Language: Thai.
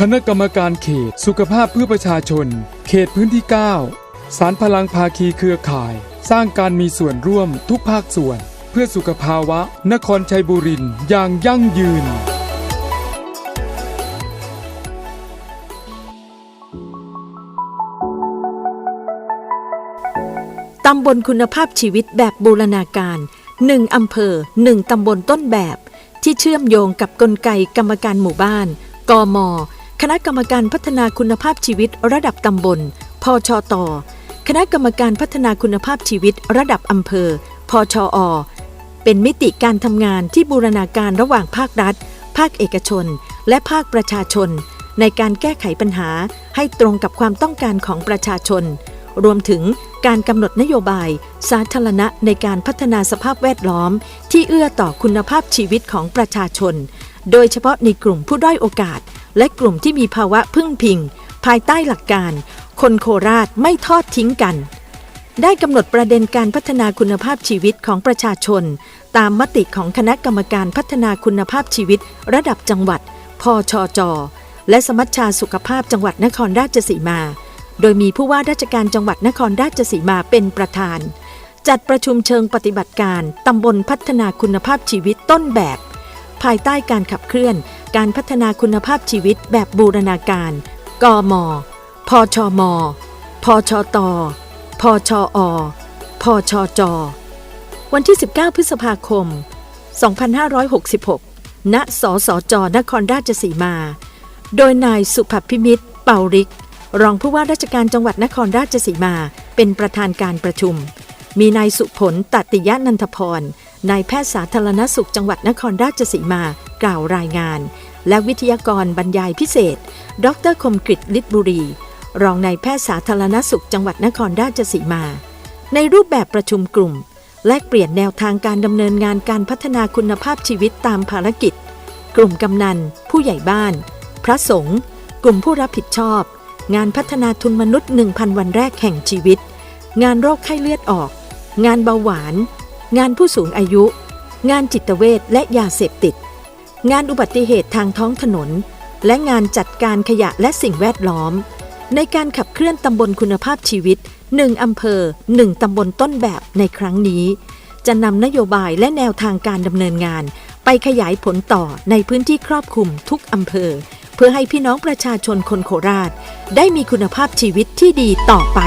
คณะกรรมการเขตสุขภาพเพื่อประชาชน เขตพื้นที่ 9 สารพลังภาคีเครือข่าย สร้างการมีส่วนร่วมทุกภาคส่วน เพื่อสุขภาวะ นครชัยบุรีอย่างยั่งยืน ตำบลคุณภาพชีวิตแบบบูรณาการ1อำเภอ1ตำบลต้นแบบ ที่เชื่อมโยงกับกลไกกรรมการหมู่บ้าน กม คณะกรรมการพัฒนาคุณภาพชีวิตระดับตำบล พชต คณะกรรมการพัฒนาคุณภาพชีวิตระดับอำเภอ พชอ เป็นมิติการทำงานที่บูรณาการระหว่างภาครัฐ ภาคเอกชน และภาคประชาชน ในการแก้ไขปัญหาให้ตรงกับความต้องการของประชาชน รวมถึงการกำหนดนโยบาย สาธารณะในการพัฒนาสภาพแวดล้อม ที่เอื้อต่อคุณภาพชีวิตของประชาชน โดยเฉพาะในกลุ่มผู้ด้อยโอกาส และกลุ่มที่มีภาวะพึ่งพิง ภายใต้หลักการ คนโคราชไม่ทอดทิ้งกัน ได้กำหนดประเด็นการพัฒนาคุณภาพชีวิตของประชาชน ตามมติของคณะกรรมการพัฒนาคุณภาพชีวิต ระดับจังหวัด พชจ และสมัชชาสุขภาพจังหวัดนครราชสีมา โดยมีผู้ว่าราชการจังหวัดนครราชสีมาเป็นประธาน จัดประชุมเชิงปฏิบัติการตำบลพัฒนาคุณภาพชีวิตต้นแบบ ภายใต้การขับเคลื่อน การพัฒนาคุณภาพชีวิตแบบบูรณาการ กม พชม พชต พชอ พชจ วันที่ 19 พฤษภาคม 2566 ณ สสจ นครราชสีมา โดยนายสุภพิมิตร เป่าริก รองผู้ว่าราชการจังหวัดนครราชสีมา เป็นประธานการประชุม มีนายสุผลตติยะนันทพร นายแพทย์สาธารณสุขจังหวัดนครราชสีมา กล่าวรายงาน และวิทยากรบรรยายพิเศษ ดรคมกริตลิศบุรี รองนายแพทย์สาธารณสุขจังหวัดนครราชสีมา ในรูปแบบประชุมกลุ่ม แลกเปลี่ยนแนวทางการดำเนินงานการพัฒนาคุณภาพชีวิตตามภารกิจ กลุ่มกำนัน ผู้ใหญ่บ้าน พระสงฆ์กลุ่มผู้รับผิดชอบ งานพัฒนาทุนมนุษย์ 1,000 วันแรกแห่งชีวิต งานโรคไข้เลือดออก งานเบาหวาน งานผู้สูงอายุ งานจิตเวชและยาเสพติด งานอุบัติเหตุทางท้องถนน และงานจัดการขยะและสิ่งแวดล้อม ในการขับเคลื่อนตำบลคุณภาพชีวิต 1 อำเภอ 1 ตำบลต้นแบบในครั้งนี้ จะนำนโยบายและแนวทางการดำเนินงาน ไปขยายผลต่อในพื้นที่ครอบคลุมทุกอำเภอ เพื่อให้พี่น้องประชาชนคนโคราช ได้มีคุณภาพชีวิตที่ดีต่อไป